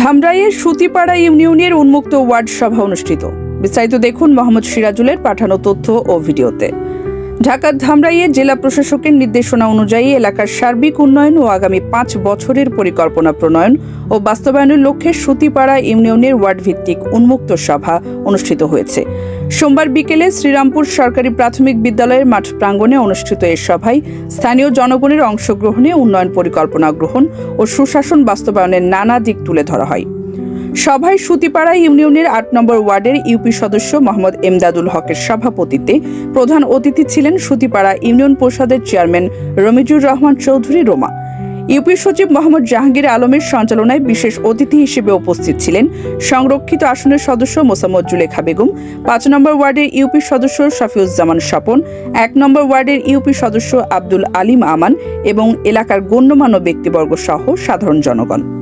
ধামরাইয়ের সুতিপাড়া ইউনিয়নের উন্মুক্ত ওয়ার্ড সভা অনুষ্ঠিত। বিস্তারিত দেখুন মোহাম্মদ সিরাজুলের পাঠানো তথ্য ও ভিডিওতে। ঢাকার ধামরাইয়ে জেলা প্রশাসকের নির্দেশনা অনুযায়ী এলাকার সার্বিক উন্নয়ন ও আগামী পাঁচ বছরের পরিকল্পনা প্রণয়ন ও বাস্তবায়নের লক্ষ্যে সুতিপাড়া ইউনিয়নের ওয়ার্ড ভিত্তিক উন্মুক্ত সভা অনুষ্ঠিত হয়েছে। সোমবার বিকেলে শ্রীরামপুর সরকারি প্রাথমিক বিদ্যালয়ের মাঠ প্রাঙ্গণে অনুষ্ঠিত এ সভায় স্থানীয় জনগণের অংশগ্রহণে উন্নয়ন পরিকল্পনা গ্রহণ ও সুশাসন বাস্তবায়নের নানা দিক তুলে ধরা হয়। সভায় সুতিপাড়া ইউনিয়নের আট নম্বর ওয়ার্ডের ইউপি সদস্য মোহাম্মদ এমদাদুল হকের সভাপতিত্বে প্রধান অতিথি ছিলেন সুতিপাড়া ইউনিয়ন পরিষদের চেয়ারম্যান রমিজুর রহমান চৌধুরী রোমা। ইউপি সচিব মোহাম্মদ জাহাঙ্গীর আলমের সঞ্চালনায় বিশেষ অতিথি হিসেবে উপস্থিত ছিলেন সংরক্ষিত আসনের সদস্য মোসাম্মদ জুলেখা বেগম, পাঁচ নম্বর ওয়ার্ডের ইউপি সদস্য শফিউজ্জামান স্বপন, এক নম্বর ওয়ার্ডের ইউপি সদস্য আব্দুল আলিম আমান এবং এলাকার গণ্যমান্য ব্যক্তিবর্গ সহ সাধারণ জনগণ।